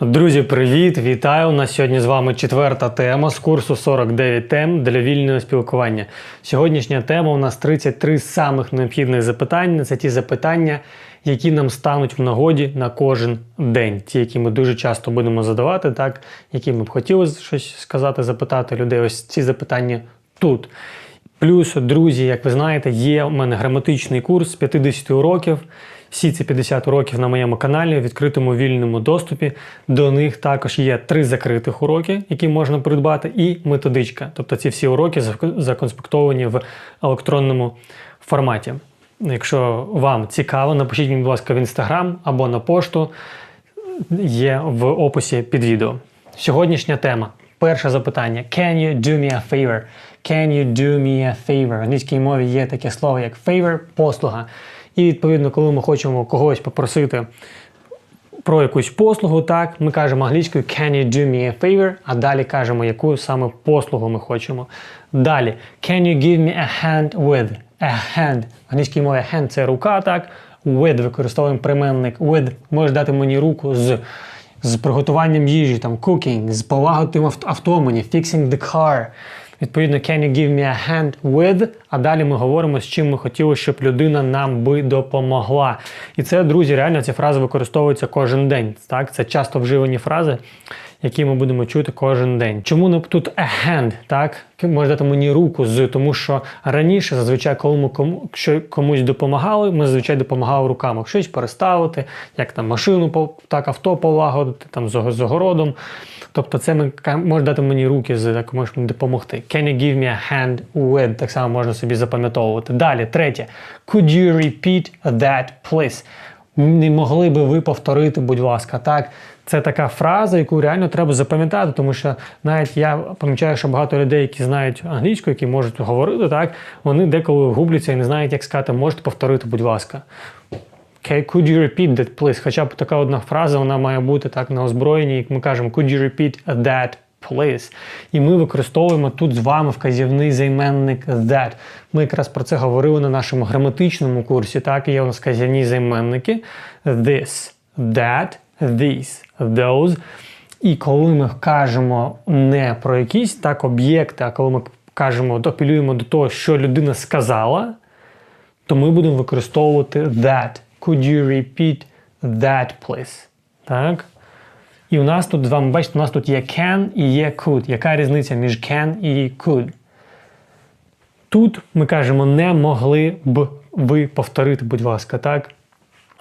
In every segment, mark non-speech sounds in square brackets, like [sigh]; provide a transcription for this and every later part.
Друзі, привіт! Вітаю! У нас сьогодні з вами четверта тема з курсу 49 тем для вільного спілкування. Сьогоднішня тема у нас 33 самих необхідних запитання. Це ті запитання, які нам стануть в нагоді на кожен день. Ті, які ми дуже часто будемо задавати, так, які ми б хотіли щось сказати, запитати людей. Ось ці запитання тут. Плюс, друзі, як ви знаєте, є у мене граматичний курс з 50 уроків. Всі ці 50 уроків на моєму каналі в відкритому вільному доступі. До них також є три закритих уроки, які можна придбати, і методичка. Тобто ці всі уроки законспектовані в електронному форматі. Якщо вам цікаво, напишіть мені, будь ласка, в інстаграм або на пошту. Є в описі під відео. Сьогоднішня тема. Перше запитання: Can you do me a favor? Can you do me a favor? В англійській мові є таке слово як favor – послуга. І відповідно, коли ми хочемо когось попросити про якусь послугу, так, ми кажемо англійською can you do me a favor, а далі кажемо, яку саме послугу ми хочемо. Далі, can you give me a hand with? A hand. В англійській мові hand це рука, так. With використовуємо прийменник with. Можеш дати мені руку з, з приготуванням їжі, там cooking, з полагодним авто, авто мені, fixing the car. Відповідно, can you give me a hand with? А далі ми говоримо, з чим ми хотіли, щоб людина нам би допомогла. І це, друзі, реально ці фрази використовуються кожен день. Так? Це часто вживані фрази, які ми будемо чути кожен день. Чому тут a hand? Так? Може дати мені руку з, тому що раніше, зазвичай, коли ми кому, комусь допомагали, ми зазвичай допомагали руками щось переставити, як там машину, так, авто полагодити, там з з огородом. Тобто це ми може дати мені руки з так можеш мені допомогти. Can you give me a hand with? Так само можна собі запам'ятовувати. Далі, третє. Could you repeat that, please? Не могли би ви повторити, будь ласка, так? Це така фраза, яку реально треба запам'ятати, тому що навіть я помічаю, що багато людей, які знають англійську, які можуть говорити, так, вони деколи губляться і не знають, як сказати, можете повторити, будь ласка. Okay, could you repeat that, please? Хоча б така одна фраза, вона має бути так на озброєнні, як ми кажемо, could you repeat that, please? І ми використовуємо тут з вами вказівний займенник that. Ми якраз про це говорили на нашому граматичному курсі. Так, є у нас вказівні займенники this, that, these, those. І коли ми кажемо не про якісь так об'єкти, а коли ми кажемо, апелюємо до того, що людина сказала, то ми будемо використовувати that. Could you repeat that, please? Так? І у нас тут з бачите, у нас тут є can і є could. Яка різниця між can і could? Тут ми кажемо не могли б ви повторити, будь ласка, так?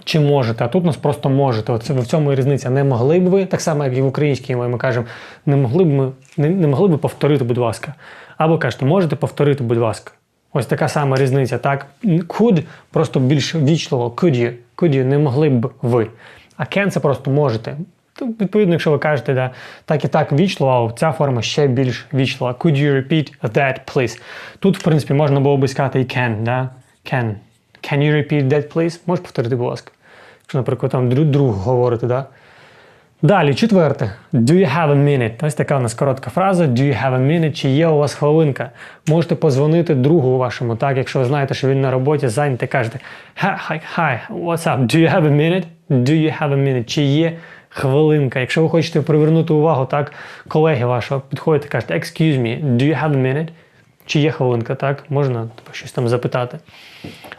Чи можете, а тут нас просто можете. Оце в цьому і різниця. Не могли б ви, так само, як і в українській мові, ми кажемо, не могли б ми, не, не могли б повторити, будь ласка. Або кажете, можете повторити, будь ласка. Ось така сама різниця, так? Could просто більш вічливо, could you, could you, не могли б ви. А can це просто можете. Відповідно, якщо ви кажете, да, так і так вічливо, а ця форма ще більш вічлива. Could you repeat that, please? Тут, в принципі, можна було би сказати і can, да? Can. Can you repeat that, please? Можеш повторити, будь ласка. Якщо, наприклад, там друг, друг говорите, да? Далі, четверте. Do you have a minute? Ось така у нас коротка фраза. Do you have a minute? Чи є у вас хвилинка? Можете позвонити другу вашому, так? Якщо ви знаєте, що він на роботі зайнятий, кажете Hi, hi, what's up? Do you have a minute? Do you have a minute? Чи є хвилинка? Якщо ви хочете привернути увагу, так, колеги вашого, підходите, кажете Excuse me, do you have a minute? Чи є хвилинка, так? Можна щось там запитати.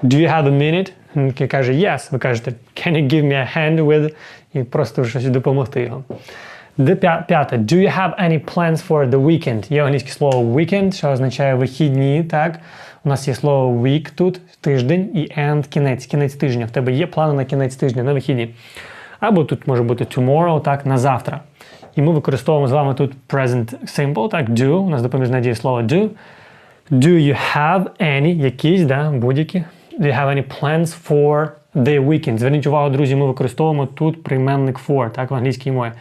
Do you have a minute? Він каже yes. Ви кажете Can you give me a hand with? І просто щось допомогти його. П'яте. Do you have any plans for the weekend? Є англійське слово weekend, що означає вихідні, так? У нас є слово week тут, тиждень, і end кінець, кінець тижня. В тебе є плани на кінець тижня, на вихідні. Або тут може бути tomorrow, так, на завтра. І ми використовуємо з вами тут present simple, так, do. У нас допоміжне діє слово do. Do you have any, якісь, да, будь-які? Do you have any plans for the weekend? Зверніть увагу, друзі, ми використовуємо тут прийменник for, так, в англійській мові.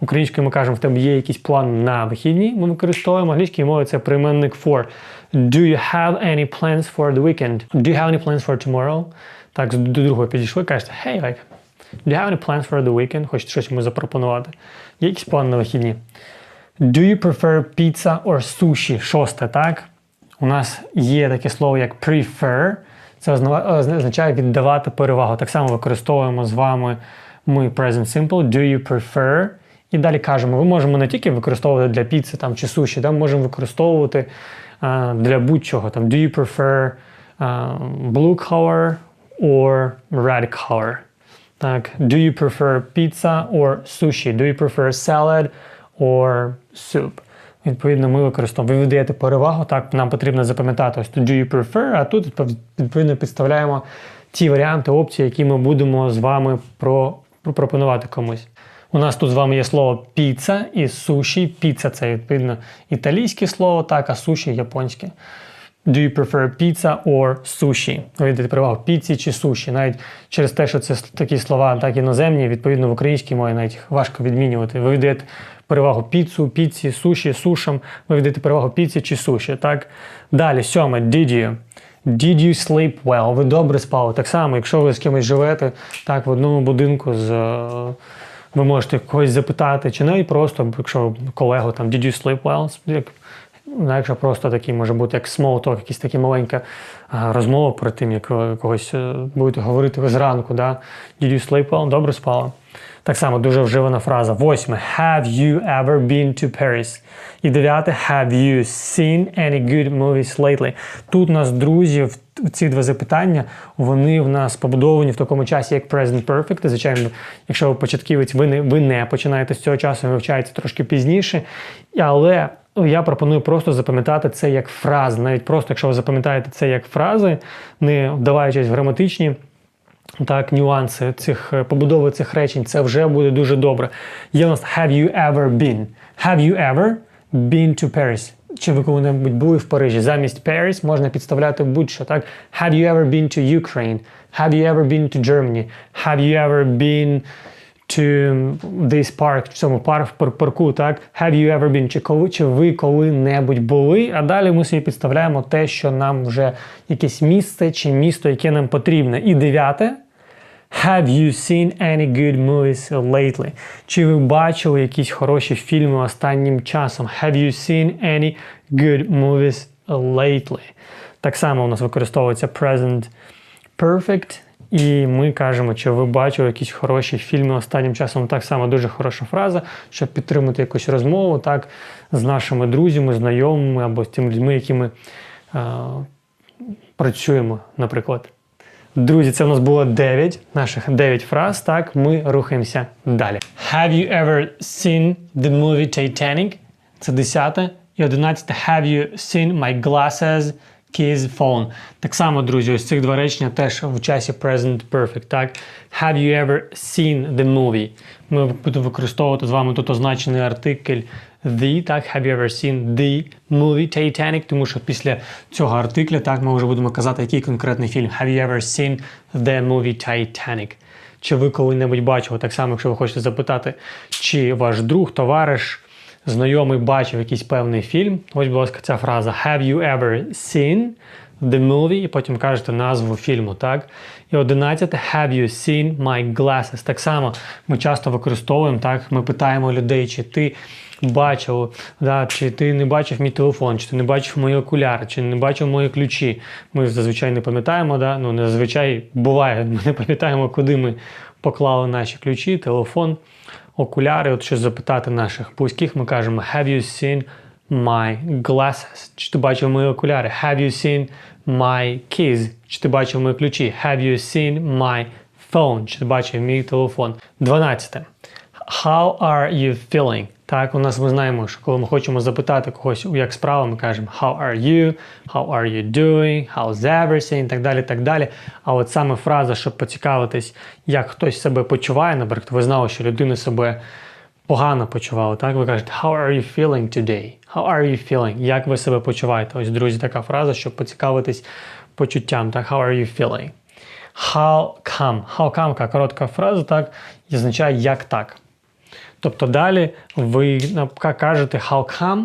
Українською ми кажемо, в тебе є якийсь план на вихідні, ми використовуємо в англійській мові це прийменник for. Do you have any plans for the weekend? Do you have any plans for tomorrow? Так, до другого підійшли, кажете, hey, like, do you have any plans for the weekend? Хочете щось йому запропонувати? Є якісь плани на вихідні? Do you prefer pizza or sushi? Шосте, так? У нас є таке слово як prefer. Це означає віддавати перевагу. Так само використовуємо з вами ми present simple. Do you prefer І далі кажемо, ви можемо не тільки використовувати для піци там, чи суші, да, можемо використовувати а, для будь-чого. Там, Do you prefer а, blue color or red color? Так, do you prefer pizza or sushi? Do you prefer salad or soup? Відповідно, ми використовуємо. Ви віддаєте перевагу, так нам потрібно запам'ятати ось тут do you prefer, а тут відповідно підставляємо ті варіанти, опції, які ми будемо з вами про, пропонувати комусь. У нас тут з вами є слово піца і суші. Піца це відповідно італійське слово, так, а суші японське. Do you prefer pizza or sushi? Ви віддаєте перевагу піці чи суші. Навіть через те, що це такі слова так іноземні, відповідно в українській мові навіть важко відмінювати. Ви віддаєте перевагу піцу, піці, суші, сушам. Ви віддаєте перевагу піці чи суші. Так? Далі, сьоме, did you? Did you sleep well? Ви добре спали. Так само, якщо ви з кимось живете так, в одному будинку з. е, Ви можете когось запитати, чи навіть просто, якщо колегу там did you sleep well? Ну, якщо просто такий може бути як talk, якась така маленька розмова перед тим, як ви когось е, будете говорити ви зранку, да? Did you sleep well? Добре спала. Так само дуже вживана фраза. Восьме. Have you ever been to Paris? І дев'яте. Have you seen any good movies lately? Тут у нас, друзі, в ці два запитання, вони в нас побудовані в такому часі, як present perfect. Звичайно, якщо ви початківець, ви не, ви не починаєте з цього часу, ви вивчаєте трошки пізніше. Але я пропоную просто запам'ятати це як фрази. Навіть просто, якщо ви запам'ятаєте це як фрази, не вдаваючись в граматичні так, нюанси цих е, побудови цих речень, це вже буде дуже добре. Є у нас have you ever been? Have you ever been to Paris? Чи ви коли-небудь були в Парижі? Замість Paris можна підставляти будь-що. Так? Have you ever been to Ukraine? Have you ever been to Germany? Have you ever been to this park, в цьому парк, пар- парку, так? Have you ever been? Чи, коли, чи ви коли-небудь були? А далі ми собі підставляємо те, що нам вже якесь місце чи місто, яке нам потрібне. І дев'яте. Have you seen any good movies lately? Чи ви бачили якісь хороші фільми останнім часом? Have you seen any good movies lately? Так само у нас використовується present perfect. І ми кажемо, чи ви бачили якісь хороші фільми останнім часом. Так само дуже хороша фраза, щоб підтримати якусь розмову так, з нашими друзями, знайомими або з тими людьми, якими е, працюємо, наприклад. Друзі, це у нас було 9 наших 9 фраз. Так, ми рухаємося далі. Have you ever seen the movie Titanic? Це 10. І 11. Have you seen my glasses, keys, phone? Так само, друзі, ось цих два речення теж в часі present perfect. Так? Have you ever seen the movie? Ми будемо використовувати з вами тут означений артикль the, так, have you ever seen the movie Titanic, тому що після цього артикля так ми вже будемо казати, який конкретний фільм. Have you ever seen the movie Titanic? Чи ви коли-небудь бачили? Так само, якщо ви хочете запитати, чи ваш друг, товариш, знайомий бачив якийсь певний фільм. Ось, будь ласка, ця фраза Have you ever seen the movie? І потім кажете назву фільму, так? І 11. Have you seen my glasses? Так само ми часто використовуємо, так? Ми питаємо людей, чи ти бачив, да, чи ти не бачив мій телефон, чи ти не бачив мої окуляри, чи не бачив мої ключі. Ми зазвичай не пам'ятаємо, да? ну зазвичай буває, [laughs] ми не пам'ятаємо, куди ми поклали наші ключі, телефон, окуляри. От що запитати наших близьких, ми кажемо Have you seen my glasses? Чи ти бачив мої окуляри? Have you seen my keys? Чи ти бачив мої ключі? Have you seen my phone? Чи ти бачив мій телефон? 12. How are you feeling? Так, у нас ми знаємо, що коли ми хочемо запитати когось, як справа, ми кажемо How are you? How are you doing? How's everything? І так далі, так далі. А от саме фраза, щоб поцікавитись, як хтось себе почуває, наприклад, ви знали, що людина себе погано почувала, так? Ви кажете How are you feeling today? How are you feeling? Як ви себе почуваєте? Ось, друзі, така фраза, щоб поцікавитись почуттям, так? How are you feeling? How come? How come, коротка фраза, так, означає як так. Тобто далі ви кажете how come,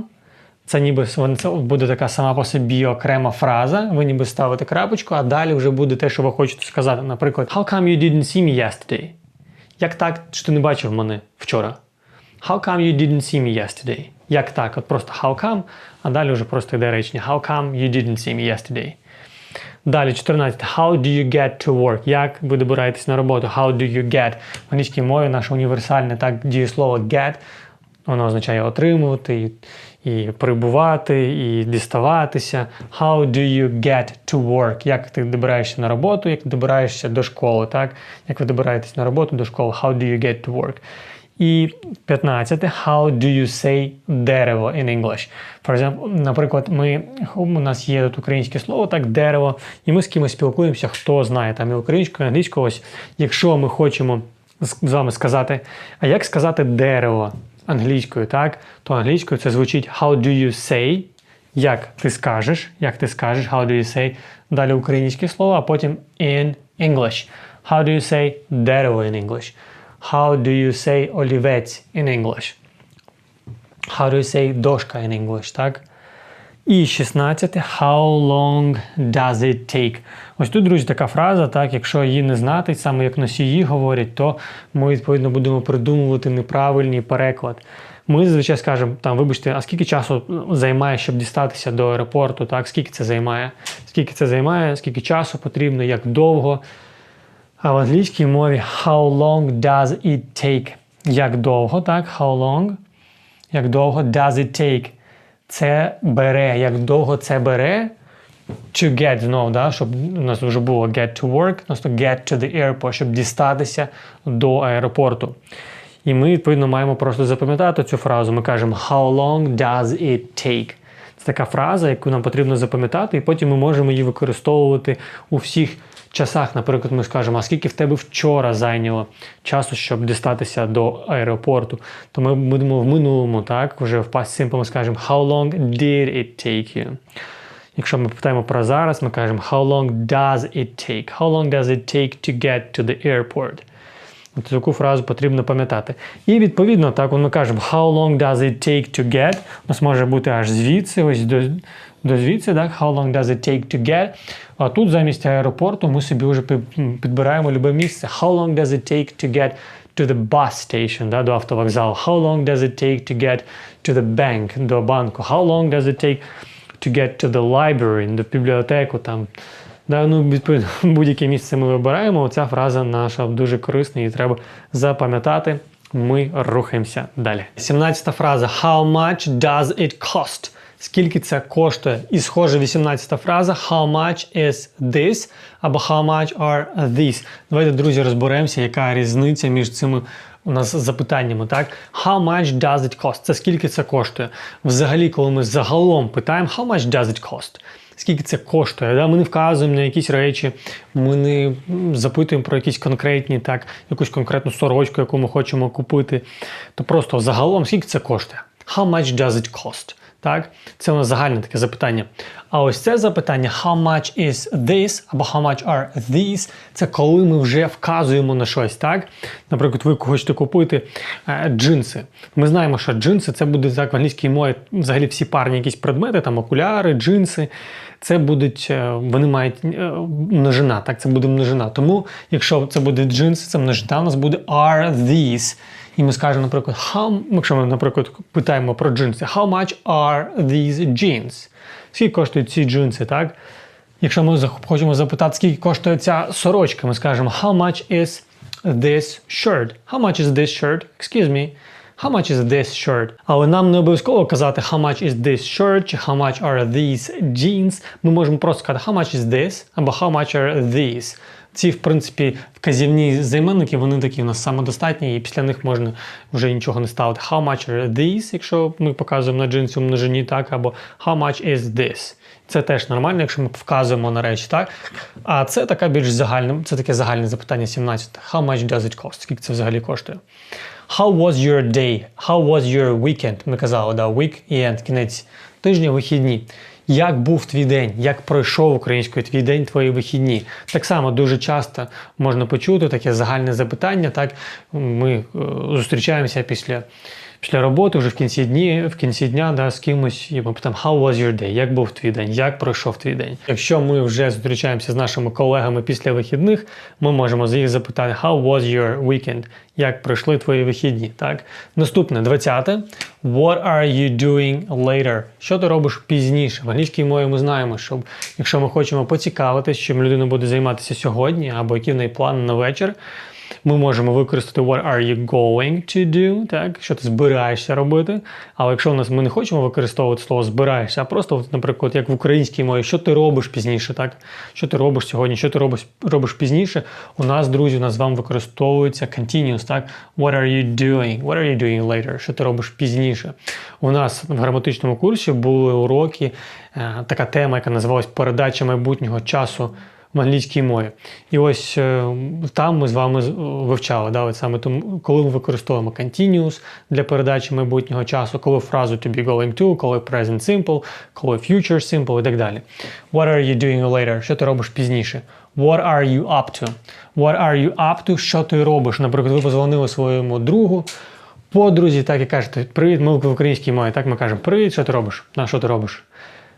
це ніби це буде така сама по собі окрема фраза, ви ніби ставите крапочку, а далі вже буде те, що ви хочете сказати. Наприклад, How come you didn't see me yesterday? Як так, що ти не бачив мене вчора? How come you didn't see me yesterday? Як так? От просто how come, а далі вже просто йде речення How come you didn't see me yesterday? Далі 14. How do you get to work? Як ви добираєтесь на роботу? How do you get? В англійській мові наше універсальне так дієслово get. Воно означає отримувати, і, і прибувати, і діставатися. How do you get to work? Як ти добираєшся на роботу, як ти добираєшся до школи, так? Як ви добираєтесь на роботу до школи? How do you get to work? І 15. How do you say дерево in English? For example, наприклад, ми, у нас є тут українське слово, так, дерево, і ми з кимось спілкуємося, хто знає там і українською, і англійською. Ось, якщо ми хочемо з вами сказати, а як сказати дерево англійською, так, то англійською це звучить How do you say? Як ти скажеш, як ти скажеш, how do you say? Далі українське слово, а потім in English. How do you say дерево in English? How do you say олівець in English? How do you say дошка in English, так? І 16. How long does it take? Ось тут, друзі, така фраза, так, якщо її не знати, саме як носії говорять, то ми, відповідно, будемо придумувати неправильний переклад. Ми зазвичай скажемо, там, вибачте, а скільки часу займає, щоб дістатися до аеропорту, так? Скільки це займає? Скільки це займає, скільки часу потрібно, як довго. А в англійській мові how long does it take? Як довго, так? How long? Як довго does it take? Це бере. Як довго це бере? To get знову, да? щоб у нас вже було get to work, просто get to the airport, щоб дістатися до аеропорту. І ми, відповідно, маємо просто запам'ятати цю фразу. Ми кажемо How long does it take? Це така фраза, яку нам потрібно запам'ятати, і потім ми можемо її використовувати у всіх часах. Наприклад, ми скажемо, а скільки в тебе вчора зайняло часу, щоб дістатися до аеропорту. То ми будемо в минулому, так, вже в past simple ми скажемо How long did it take you? Якщо ми питаємо про зараз, ми кажемо How long does it take? How long does it take to get to the airport? От таку фразу потрібно пам'ятати. І відповідно, так, ми кажемо How long does it take to get? У нас може бути аж звідси, ось до, до звідси, так? How long does it take to get? А тут замість аеропорту ми собі вже підбираємо любе місце. How long does it take to get to the bus station, да, до автовокзалу? How long does it take to get to the bank, до банку? How long does it take to get to the library, до бібліотеку там? Да, ну, відповідно, [laughs] будь-яке місце ми вибираємо. Ця фраза наша дуже корисна, і треба запам'ятати. Ми рухаємося далі. 17 фраза. How much does it cost? Скільки це коштує? І схоже, 18 фраза. How much is this? Або how much are these? Давайте, друзі, розберемося, яка різниця між цими у нас запитаннями. Так? How much does it cost? Це скільки це коштує? Взагалі, коли ми загалом питаємо, how much does it cost? скільки це коштує. Да? Ми не вказуємо на якісь речі, ми не запитуємо про якісь конкретні, так, якусь конкретну сорочку, яку ми хочемо купити. То просто загалом, скільки це коштує? How much does it cost? Так, Це у нас загальне таке запитання. А ось це запитання how much is this або how much are these це коли ми вже вказуємо на щось. так? Наприклад, ви хочете купити е, джинси. Ми знаємо, що джинси це буде так в англійській мові взагалі всі парні якісь предмети, там окуляри, джинси. Це будуть, е, вони мають е, множина, так, це буде множина. Тому, якщо це буде джинси, це множина, у нас буде are these. І ми скажемо, наприклад, how, якщо ми, наприклад, питаємо про джинси, how much are these jeans? Скільки коштують ці джинси, так? Якщо ми хочемо запитати, скільки коштує ця сорочка, ми скажемо how much is this shirt? How much is this shirt? Excuse me. How much is this shirt? Але нам не обов'язково казати how much is this shirt чи how much are these jeans. Ми можемо просто сказати how much is this або how much are these. Ці, в принципі, вказівні займенники, вони такі у нас самодостатні, і після них можна вже нічого не ставити. How much are these, якщо ми показуємо на джинсі у множині, так, або how much is this. Це теж нормально, якщо ми вказуємо на речі, так? А це така більш загальне, це таке загальне запитання 17. How much does it cost? Скільки це взагалі коштує? How was your day? How was your weekend? Ми казали, да, week і end, кінець тижня, вихідні. Як був твій день, як пройшов українською твій день, твої вихідні? Так само дуже часто можна почути таке загальне запитання. Так Ми е, зустрічаємося після після роботи, вже в кінці дні, в кінці дня, да, з кимось, і ми питаємо, how was your day? Як був твій день? Як пройшов твій день? Якщо ми вже зустрічаємося з нашими колегами після вихідних, ми можемо з їх запитати, how was your weekend? Як пройшли твої вихідні? Так? Наступне, 20. What are you doing later? Що ти робиш пізніше? В англійській мові ми знаємо, що якщо ми хочемо поцікавитись, чим людина буде займатися сьогодні, або які в неї плани на вечір, ми можемо використати what are you going to do, так, що ти збираєшся робити. Але якщо у нас ми не хочемо використовувати слово збираєшся, а просто, наприклад, як в українській мові, що ти робиш пізніше, так? Що ти робиш сьогодні, що ти робиш, робиш пізніше, у нас, друзі, у нас з вами використовується continuous, так? What are you doing? What are you doing later? Що ти робиш пізніше? У нас в граматичному курсі були уроки, е, така тема, яка називалась передача майбутнього часу в англійській мові. І ось е, там ми з вами вивчали. Да, от саме тому, коли ми використовуємо continuous для передачі майбутнього часу, коли фразу to be going to, коли present simple, коли future simple і так далі. What are you doing later? Що ти робиш пізніше? What are you up to? What are you up to? Що ти робиш? Наприклад, ви позвонили своєму другу, подрузі, так і кажете, привіт, ми в українській мові, так ми кажемо, привіт, що ти робиш? На що ти робиш?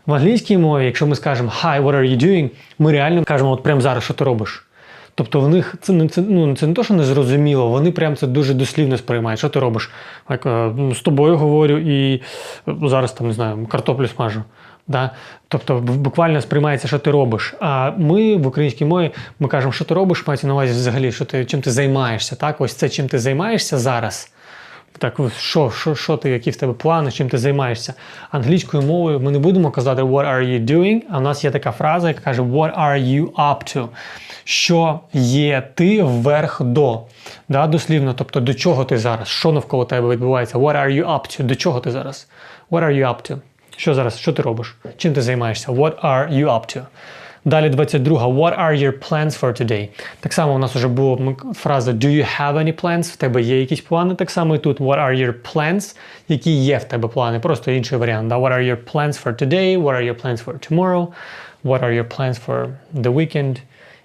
В англійській мові, якщо ми скажемо Hi, what are you doing, ми реально кажемо от прямо зараз, що ти робиш. Тобто в них це не це, ну, це не то, що не зрозуміло, вони прям це дуже дослівно сприймають. Що ти робиш? Так, е, ну, з тобою говорю і е, зараз там не знаю, картоплю смажу. Да? Тобто буквально сприймається, що ти робиш. А ми в українській мові ми кажемо, що ти робиш, мається на увазі взагалі, що ти чим ти займаєшся. Так? Ось це чим ти займаєшся зараз. Так, що, що, що ти, які в тебе плани, чим ти займаєшся? Англійською мовою ми не будемо казати what are you doing, а в нас є така фраза, яка каже what are you up to? Що є ти вверх до? Да, дослівно, тобто до чого ти зараз? Що навколо тебе відбувається? What are you up to? До чого ти зараз? What are you up to? Що зараз? Що ти робиш? Чим ти займаєшся? What are you up to? Далі 22. What are your plans for today? Так само у нас вже була м- фраза Do you have any plans? В тебе є якісь плани? Так само і тут What are your plans? Які є в тебе плани? Просто інший варіант. Да? What are your plans for today? What are your plans for tomorrow? What are your plans for the weekend?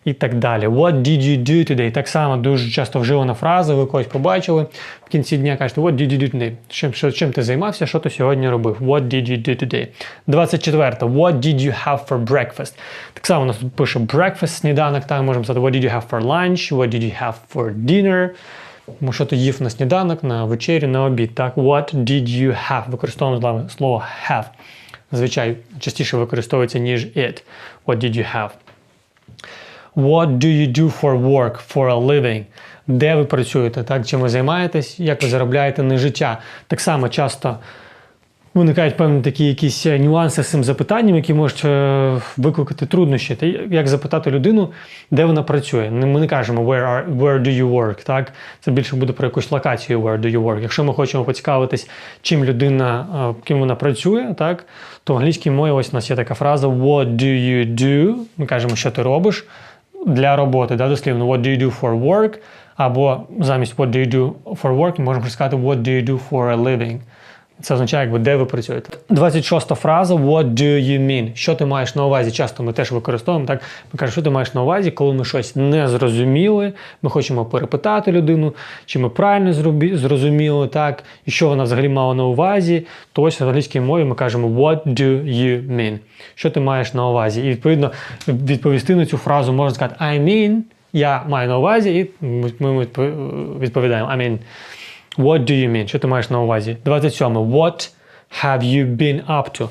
І так далі. What did you do today? Так само дуже часто вживана фраза, ви когось побачили. В кінці дня кажете, what did you do today? Чим, що, чим ти займався, що ти сьогодні робив? What did you do today? 24. What did you have for breakfast? Так само у нас тут пише breakfast, сніданок, там можемо сказати, what did you have for lunch? What did you have for dinner? Тому що ти їв на сніданок, на вечерю, на обід. Так? What did you have? Використовуємо слово have. Зазвичай частіше використовується, ніж it. What did you have? What do you do for work, for a living? Де ви працюєте, так? чим ви займаєтесь, як ви заробляєте на життя? Так само часто виникають певні такі якісь е, нюанси з цим запитанням, які можуть е, викликати труднощі. Як запитати людину, де вона працює? Ми не кажемо where, are, where do you work, так? Це більше буде про якусь локацію where do you work. Якщо ми хочемо поцікавитись, чим людина, е, ким вона працює, так, то в англійській мові ось у нас є така фраза what do you do? Ми кажемо, що ти робиш для роботи, да, дослівно what do you do for work, або замість what do you do for work ми можемо сказати what do you do for a living. Це означає, якби де ви працюєте. 26 фраза What do you mean? Що ти маєш на увазі? Часто ми теж використовуємо так. Ми кажемо, що ти маєш на увазі, коли ми щось не зрозуміли, ми хочемо перепитати людину, чи ми правильно зрозуміли, так, і що вона взагалі мала на увазі. То ось в англійській мові ми кажемо What do you mean? Що ти маєш на увазі? І відповідно відповісти на цю фразу можна сказати I mean, я маю на увазі, і ми відповідаємо I mean. What do you mean? Що ти маєш на увазі? 27. What have you been up to?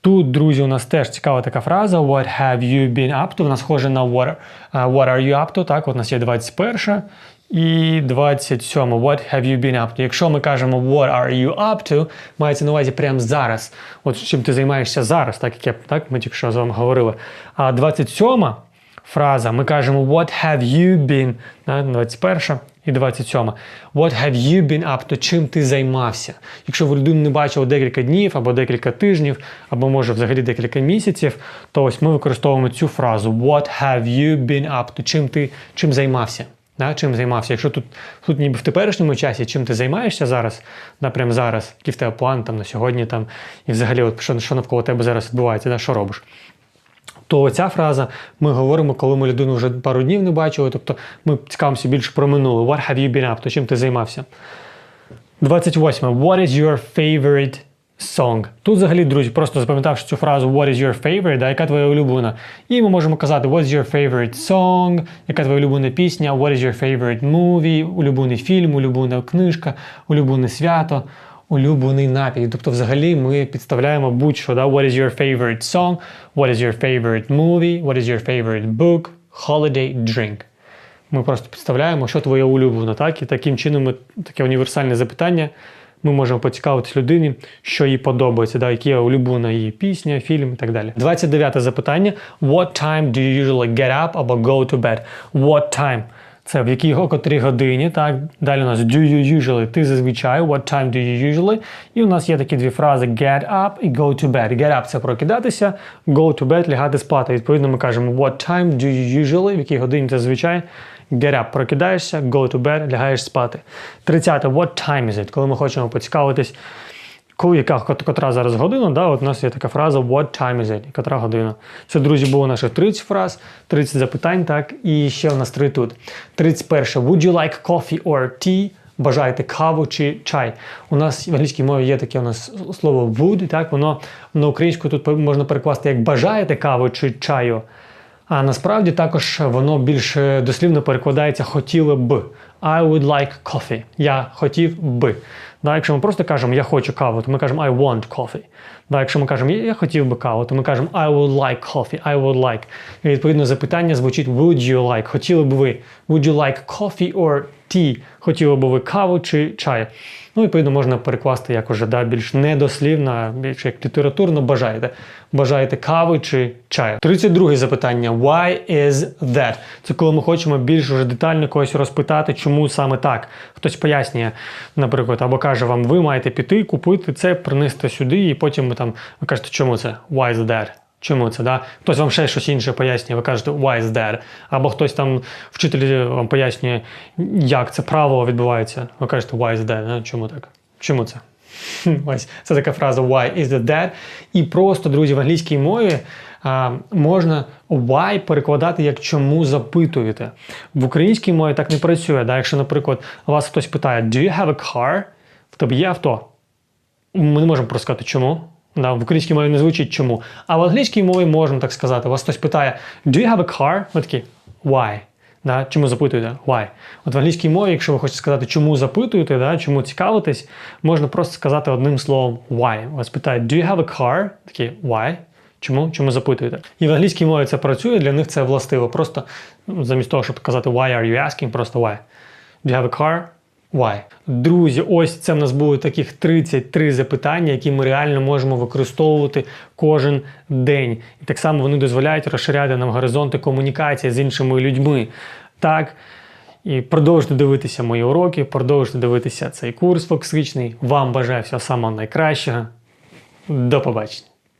Тут, друзі, у нас теж цікава така фраза. What have you been up to? Вона схожа на what, uh, what are you up to? Так, от у нас є 21 і 27. What have you been up to? Якщо ми кажемо what are you up to, мається на увазі прямо зараз. От чим ти займаєшся зараз, так як я так, ми тільки що з вами говорили. А 27 фраза, ми кажемо What have you been? да, 21 і 27. What have you been up to? Чим ти займався? Якщо ви людину не бачили декілька днів або декілька тижнів, або може взагалі декілька місяців, то ось ми використовуємо цю фразу What have you been up to? Чим ти чим займався? Да, чим займався? Якщо тут, тут ніби в теперішньому часі, чим ти займаєшся зараз, да, прямо зараз, який в тебе план там, на сьогодні, там, і взагалі, от, що, що навколо тебе зараз відбувається, да, що робиш? То ця фраза ми говоримо, коли ми людину вже пару днів не бачили, тобто ми цікавимося більше про минуле. What have you been up to? Чим ти займався? 28. What is your favorite song? Тут взагалі, друзі, просто запам'ятавши цю фразу What is your favorite, да, яка твоя улюблена. І ми можемо казати What is your favorite song, яка твоя улюблена пісня, What is your favorite movie, улюблений фільм, улюблена книжка, улюблене свято, улюблений напій. Тобто, взагалі, ми підставляємо будь-що. Да? What is your favorite song, what is your favorite movie, what is your favorite book, holiday, drink. Ми просто підставляємо, що твоє улюблене, так? І таким чином ми таке універсальне запитання. Ми можемо поцікавитись людині, що їй подобається, да, які улюблена її пісня, фільм і так далі. 29 запитання: What time do you usually get up або go to bed? What time? Це в якій о котрій годині, так? Далі у нас do you usually, ти зазвичай, what time do you usually? І у нас є такі дві фрази get up і go to bed. Get up – це прокидатися, go to bed – лягати спати. Відповідно, ми кажемо what time do you usually, в якій годині ти зазвичай Get up, прокидаєшся, go to bed, лягаєш спати. 30. What time is it? Коли ми хочемо поцікавитись, коли яка котра зараз година, да, от у нас є така фраза What time is it? Котра година. Це, друзі, було наших 30 фраз, 30 запитань, так, і ще у нас три тут. 31. Would you like coffee or tea? Бажаєте каву чи чай? У нас в англійській мові є таке у нас слово would, так, воно на українську тут можна перекласти як бажаєте каву чи чаю. А насправді також воно більш е, дослівно перекладається хотіли б. I would like coffee. Я хотів би. Да, якщо ми просто кажемо я хочу каву, то ми кажемо I want coffee. Да, якщо ми кажемо я хотів би каву, то ми кажемо I would like coffee, I would like. І відповідно запитання звучить Would you like? Хотіли б ви? Would you like coffee or tea? Хотіли б ви каву чи чай? Ну, відповідно, можна перекласти як уже да, більш недослівно, більш як літературно бажаєте. Бажаєте кави чи чаю. 32 запитання. Why is that? Це коли ми хочемо більш уже детально когось розпитати, чому саме так. Хтось пояснює, наприклад, або каже вам, ви маєте піти, купити це, принести сюди, і потім ви там ви кажете, чому це? Why is that? Чому це? Да? Хтось вам ще щось інше пояснює, ви кажете, why is that? Або хтось там, вчитель вам пояснює, як це правило відбувається. Ви кажете, why is that? Да? Чому так? Чому це? [laughs] Ось це така фраза why is it that? І просто, друзі, в англійській мові а, можна why перекладати як чому запитуєте. В українській мові так не працює. Да? Якщо, наприклад, вас хтось питає, do you have a car? В тебе є авто? Ми не можемо просто сказати чому. Да, в українській мові не звучить чому. А в англійській мові можна так сказати. Вас хтось питає, do you have a car? Ви такі, why? Да, чому запитуєте? Why? От в англійській мові, якщо ви хочете сказати, чому запитуєте, да, чому цікавитесь, можна просто сказати одним словом why. Вас питають, do you have a car? Такі, why? Чому? Чому запитуєте? І в англійській мові це працює, для них це властиво. Просто ну, замість того, щоб казати why are you asking, просто why. Do you have a car? Why? Друзі, ось це в нас були таких 33 запитання, які ми реально можемо використовувати кожен день. І так само вони дозволяють розширяти нам горизонти комунікації з іншими людьми. Так. І продовжуйте дивитися мої уроки, продовжуйте дивитися цей курс фоксичний. Вам бажаю всього самого найкращого. До побачення!